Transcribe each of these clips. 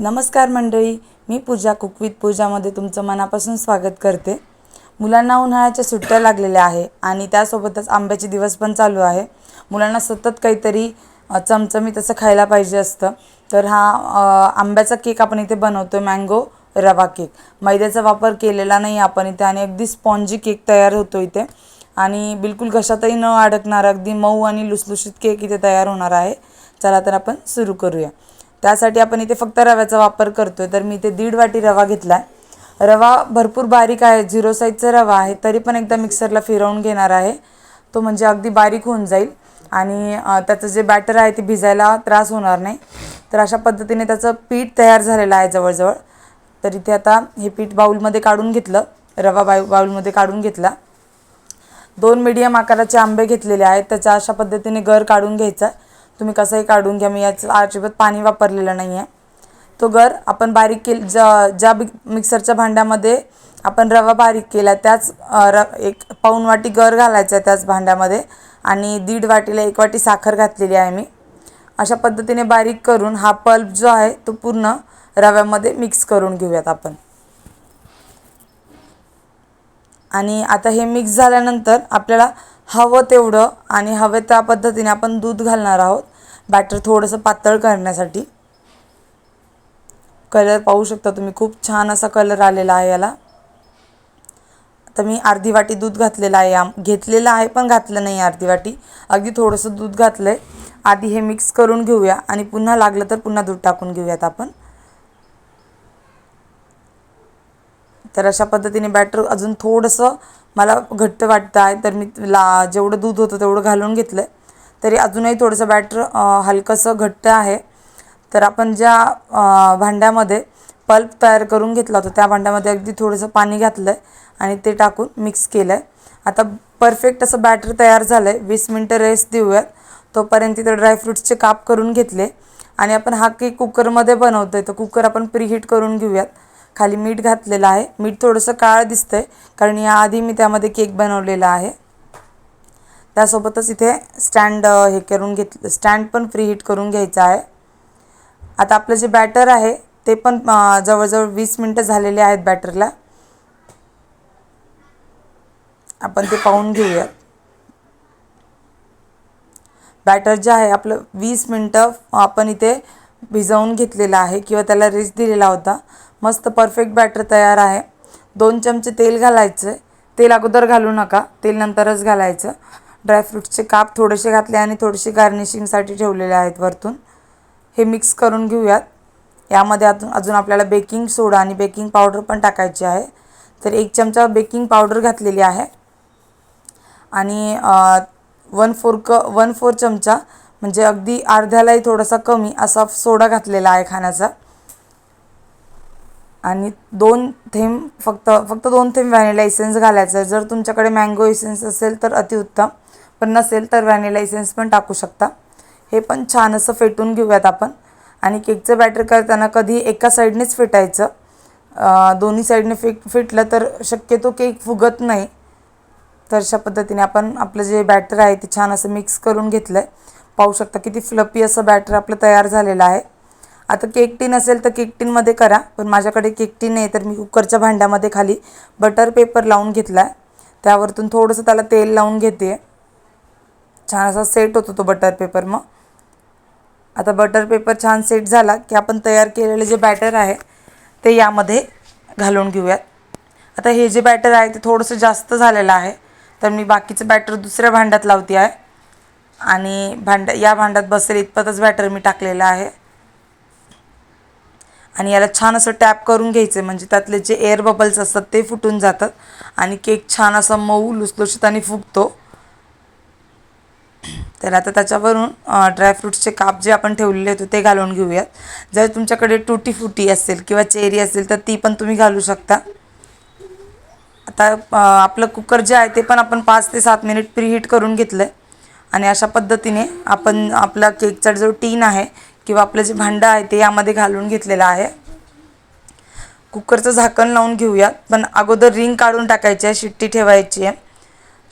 नमस्कार मंडळी मी पूजा cook with पूजामध्ये तुमचं मनापासून स्वागत करते. मुलांना उन्हाळ्याच्या सुट्ट्या लागलेल्या आहे आणि त्यासोबतच आंब्याचे दिवस पण चालू आहे. मुलांना सतत काहीतरी चमचमीत असं खायला पाहिजे असतं. तर हा आंब्याचा केक आपण इथे बनवतो आहे मँगो रवा केक. मैद्याचा वापर केलेला नाही आपण इथे आणि अगदी स्पॉन्जी केक तयार होतो इथे. आणि बिलकुल घशातही न अडकणारा अगदी मऊ आणि लुसलुशीत केक इथे तयार होणार आहे. चला तर आपण सुरू करूया. त्यासाठी आपण इथे फक्त रव्याचा वापर करतोय. तर मी इथे दीड वाटी रवा घेतला आहे रवा भरपूर बारीक आहे. झिरो साईजचा रवा आहे. तरी पण एकदा मिक्सरला फिरवून घेणार आहे. तो म्हणजे अगदी बारीक होऊन जाईल. आणि त्याचं जे बॅटर आहे ते भिजायला त्रास होणार नाही. तर अशा पद्धतीने त्याचं पीठ तयार झालेलं आहे जवळजवळ. तर इथे आता हे पीठ बाऊलमध्ये काढून घेतलं. रवा बाऊ बाऊलमध्ये काढून घेतला. दोन मीडियम आकाराचे आंबे घेतलेले आहेत. त्याचा अशा पद्धतीने गर काढून घ्यायचा तुम्ही कसंही काढून घ्या मी याचं अजिबात पाणी वापरलेलं नाही आहे तो गर आपण बारीक केल ज्या ज्या मिक्सरच्या भांड्यामध्ये आपण रवा बारीक केला त्याच र एक पाऊण वाटी गर घालायचा आहे त्याच भांड्यामध्ये आणि दीड वाटीला एक वाटी साखर घातलेली आहे मी. अशा पद्धतीने बारीक करून हा पल्प जो आहे तो पूर्ण रव्यामध्ये मिक्स करून घेऊयात आपण. आणि आता हे मिक्स झाल्यानंतर आपल्याला हवं तेवढं आणि हवे त्या पद्धतीने आपण दूध घालणार आहोत. बॅटर थोडंसं पातळ करण्यासाठी. कलर पाहू शकता तुम्ही खूप छान असा कलर आलेला आहे याला. आता मी अर्धी वाटी दूध घातलेलं आहे आम घेतलेलं आहे पण घातलं नाही अर्धी वाटी. अगदी थोडंसं दूध घातलं आहे आधी हे मिक्स करून घेऊया आणि पुन्हा लागलं तर पुन्हा दूध टाकून घेऊयात आपण. तर अशा पद्धतीने बॅटर अजून थोडंसं मला घट्ट वाटतं आहे तर मी ला जेवढं दूध होतं तेवढं घालून घेतलं आहे तरी अजूनही थोडंसं बॅटर हलकंसं घट्ट आहे. तर आपण ज्या भांड्यामध्ये पल्प तयार करून घेतला होता त्या भांड्यामध्ये अगदी थोडंसं पाणी घातलं आहे आणि ते टाकून मिक्स केलं आहे आता परफेक्ट असं बॅटर तयार झालं आहे वीस मिनटं रेस्ट देऊयात. तोपर्यंत तिथं ड्रायफ्रूट्सचे काप करून घेतले. आणि आपण हा केक कुकरमध्ये बनवतो आहे तर कुकर आपण प्रीहीट करून घेऊयात. खाली मीठ घातलेलं आहे. मीठ थोडंसं काळं दिसतं आहे कारण याआधी मी त्यामध्ये केक बनवलेला आहे. त्यासोबतच इथे स्टँड हे करून घेत स्टँड पण फ्री हीट करून घ्यायचं आहे. आता आपलं जे बॅटर आहे ते पण जवळजवळ वीस मिनटं झालेले आहेत बॅटरला. आपण ते पाहून घेऊयात. बॅटर जे आहे आपलं वीस मिनटं आपण इथे भिजवून घेतलेलं आहे किंवा त्याला रेस्ट दिलेला होता. मस्त परफेक्ट बॅटर तयार आहे. दोन चमचे तेल घालायचं तेल अगोदर घालू नका. तेल नंतरच घालायचं. ड्रायफ्रूट्सचे काप थोडेसे घातले आणि थोडेसे गार्निशिंगसाठी ठेवलेले आहेत वरतून. हे मिक्स करून घेऊयात. यामध्ये अजून अजून आपल्याला बेकिंग सोडा आणि बेकिंग पावडर पण टाकायची आहे. तर एक चमचा बेकिंग पावडर घातलेली आहे. आणि वन फोर क वन फोर चमचा म्हणजे अगदी अर्ध्यालाही थोडासा कमी असा सोडा घातलेला आहे खाण्याचा. आणि दोन थेंब फक्त फक्त दोन थेंब व्हॅनिला इसेन्स घालायचं. आहे जर तुमच्याकडे मँगो इसेन्स असेल तर अतिउत्तम. पण नसेल तर व्हॅनिला इसेन्स पण टाकू शकता. हे पण छान असं फेटून घेऊयात आपण. आणि केकचं बॅटर करताना कधी एका साईडनेच फेटायचं. दोन्ही साईडने फिट फिटलं तर शक्यतो केक फुगत नाही. तर अशा पद्धतीने आपण आपलं जे बॅटर आहे ते छान असं मिक्स करून घेतलं आहे पाहू शकता किती फ्लपी असं बॅटर आपलं तयार झालेलं आहे. आता केक टीन असेल तर केक टीनमध्ये करा पण माझ्याकडे केक टीन नाही तर मी कुकरच्या भांड्यामध्ये खाली बटर पेपर लावून घेतला आहे त्यावरतून थोडंसं त्याला तेल लावून घेते. छान असा सेट होतो तो बटर पेपर मग. आता बटर पेपर छान सेट झाला की आपण तयार केलेले जे बॅटर आहे ते यामध्ये घालून घेऊयात. आता हे जे बॅटर आहे ते थोडंसं जास्त झालेलं आहे तर मी बाकीचं बॅटर दुसऱ्या भांड्यात लावते आहे. आणि भांड्या या भांड्यात बसेल इतपतच बॅटर मी टाकलेलं आहे. आणि याला छान असं टॅप करून घ्यायचं म्हणजे त्यातले जे एअर बबल्स असतात ते फुटून जातात. आणि केक छान असा मऊ लुसलुशीत आणि फुगतो. तर आता त्याच्यावरून ड्रायफ्रूट्सचे काप जे आपण ठेवलेले होते ते घालून घेऊयात. जर तुमच्याकडे टुटी फुटी असेल किंवा चेरी असेल तर ती पण तुम्ही घालू शकता. आता आपलं कुकर जे आहे ते पण आपण पाच ते सात मिनिट प्रीहीट करून घेतलं आहे आणि अशा पद्धतीने आपण आपला केकचा जो टीन आहे किंवा आपलं जे भांडं आहे ते यामध्ये घालून घेतलेलं आहे. कुकरचं झाकण लावून घेऊयात. पण अगोदर रिंग काढून टाकायची आहे शिट्टी ठेवायची आहे.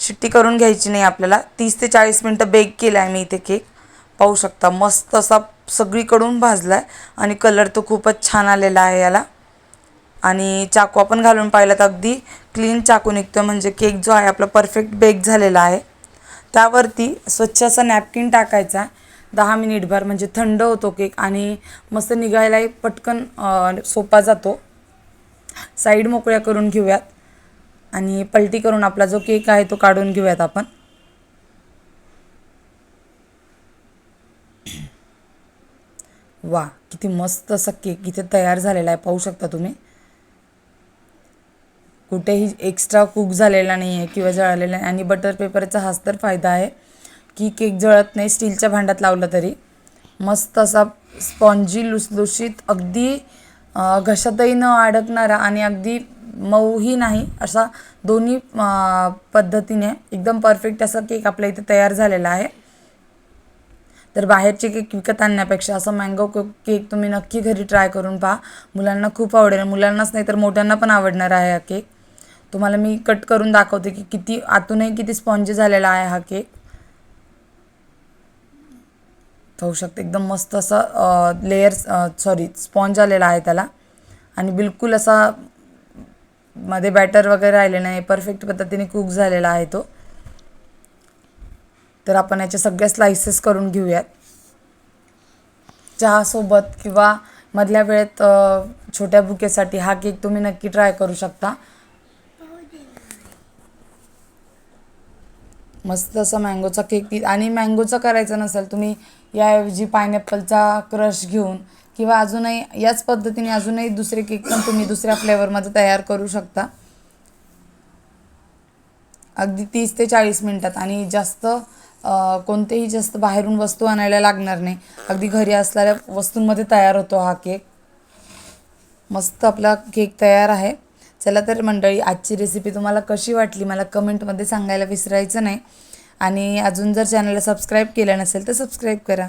शिट्टी करून घ्यायची नाही आपल्याला. तीस ते चाळीस मिनटं बेक केला आहे मी इथे केक पाहू शकता मस्त असा सगळीकडून भाजला आहे आणि कलर तो खूपच छान आलेला आहे याला. आणि चाकू आपण घालून पाहिलं तर अगदी क्लीन चाकू निघतो म्हणजे केक जो आहे आपला परफेक्ट बेक झालेला आहे. त्यावरती स्वच्छ असा नॅपकिन टाकायचा. दहा मिनिटभर म्हणजे थंड होतो केक आणि मस्त निघायलाही पटकन सोपा जातो. साईड मोकळ्या करून घेऊयात आणि पलटी करून आपला जो केक आहे तो काढून घेऊयात आपण. वा किती मस्त असा केक इथे तयार झालेला आहे पाहू शकता तुम्ही. कुठेही एक्स्ट्रा कुक झालेला नाही आहे किंवा जळालेला नाही आणि बटर पेपरचा हाच तर फायदा आहे. की केक जळत नाही स्टीलच्या भांड्यात लावलं तरी. मस्त असा स्पॉन्जी लुसलुशीत अगदी घशातही न अडकणारा आणि अगदी मऊही नाही असा दोन्ही पद्धतीने एकदम परफेक्ट असा केक आपल्या इथे तयार झालेला आहे. तर बाहेरचे केक विकत आणण्यापेक्षा असं मँगो केक तुम्ही नक्की घरी ट्राय करून पहा. मुलांना खूप आवडेल. मुलांनाच नाही तर मोठ्यांना पण आवडणार आहे हा केक. तुम्हाला मी कट करून दाखवते की किती आतूनही किती स्पॉन्जी झालेला आहे हा केक. होऊ शकते. एकदम मस्त असं लेयर्स सॉरी स्पॉन्ज आलेला आहे त्याला. आणि बिलकुल असा मध्ये बॅटर वगैरे राहिले नाही. परफेक्ट पद्धतीने कुक झालेला आहे तो. तर आपण याच्या सगळ्या स्लायसेस करून घेऊयात. चहासोबत किंवा मधल्या वेळेत छोट्या बुकेसाठी हा केक तुम्ही नक्की ट्राय करू शकता. मस्त असा मँगोचा केक आणि मँगोचा करायचा नसेल तुम्ही याऐवजी पायनॅपलचा क्रश घेऊन किंवा अजूनही याच पद्धतीने अजूनही दुसरे केक पण तुम्ही दुसऱ्या फ्लेवरमध्ये तयार करू शकता. अगदी तीस ते चाळीस मिनटात आणि जास्त कोणतेही जास्त बाहेरून वस्तू आणायला लागणार नाही. अगदी घरी असणाऱ्या वस्तूंमध्ये तयार होतो हा केक मस्त आपला केक तयार आहे. चला तर मंडळी आजची रेसिपी तुम्हाला कशी वाटली मला कमेंटमध्ये सांगायला विसरायचं नाही. आणि अजून जर चॅनलला सबस्क्राईब केलं नसेल तर सबस्क्राईब करा.